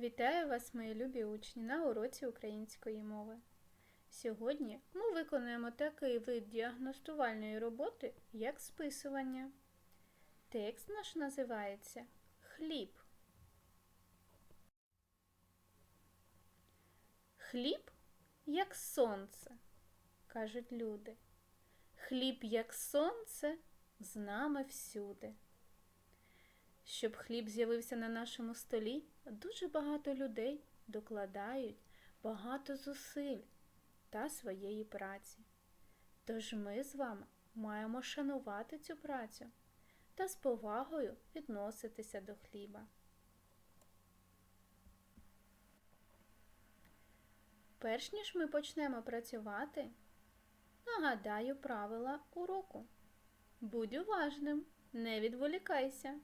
Вітаю вас, мої любі учні, на уроці української мови. Сьогодні ми виконуємо такий вид діагностувальної роботи, як списування. Текст наш називається Хліб. Хліб як сонце, кажуть люди. Хліб як сонце з нами всюди. Щоб хліб з'явився на нашому столі, дуже багато людей докладають багато зусиль та своєї праці. Тож ми з вами маємо шанувати цю працю та з повагою відноситися до хліба. Перш ніж ми почнемо працювати, нагадаю правила уроку. Будь уважним, не відволікайся.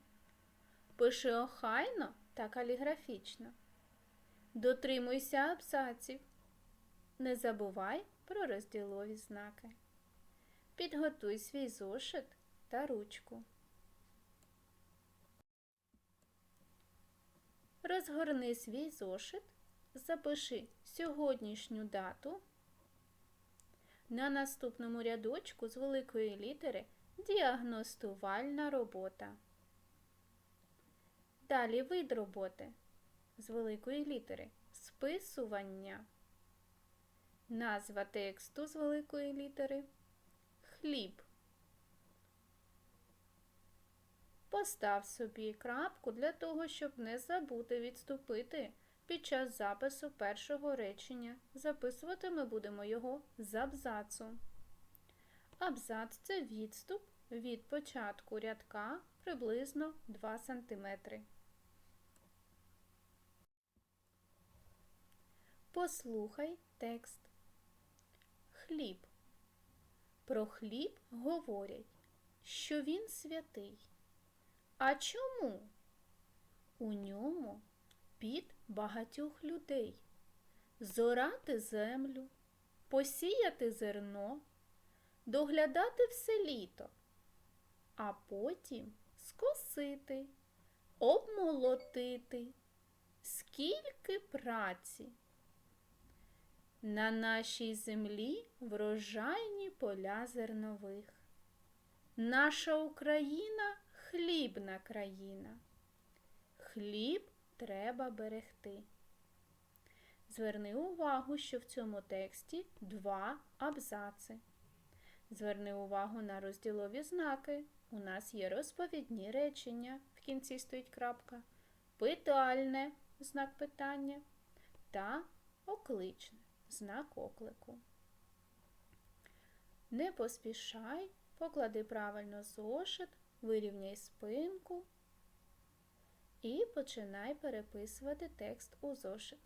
Пиши охайно та каліграфічно. Дотримуйся абзаців. Не забувай про розділові знаки. Підготуй свій зошит та ручку. Розгорни свій зошит, запиши сьогоднішню дату. На наступному рядочку з великої літери діагностувальна робота. Далі вид роботи з великої літери списування. Назва тексту з великої літери хліб. Постав собі крапку для того, щоб не забути відступити під час запису першого речення. Записувати ми будемо його з абзацу. Абзац це відступ від початку рядка приблизно 2 см. Послухай текст. Хліб. Про хліб говорять, що він святий. А чому? У ньому під багатьох людей зорати землю, посіяти зерно, доглядати все літо, а потім скосити, обмолотити. Скільки праці! На нашій землі врожайні поля зернових. Наша Україна хлібна країна. Хліб треба берегти. Зверни увагу, що в цьому тексті два абзаци. Зверни увагу на розділові знаки. У нас є розповідні речення, в кінці стоїть крапка, питальне знак питання та окличне знак оклику. Не поспішай, поклади правильно зошит, вирівняй спинку і починай переписувати текст у зошит.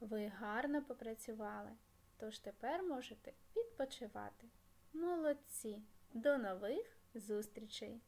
Ви гарно попрацювали, тож тепер можете відпочивати. Молодці! До нових зустрічей!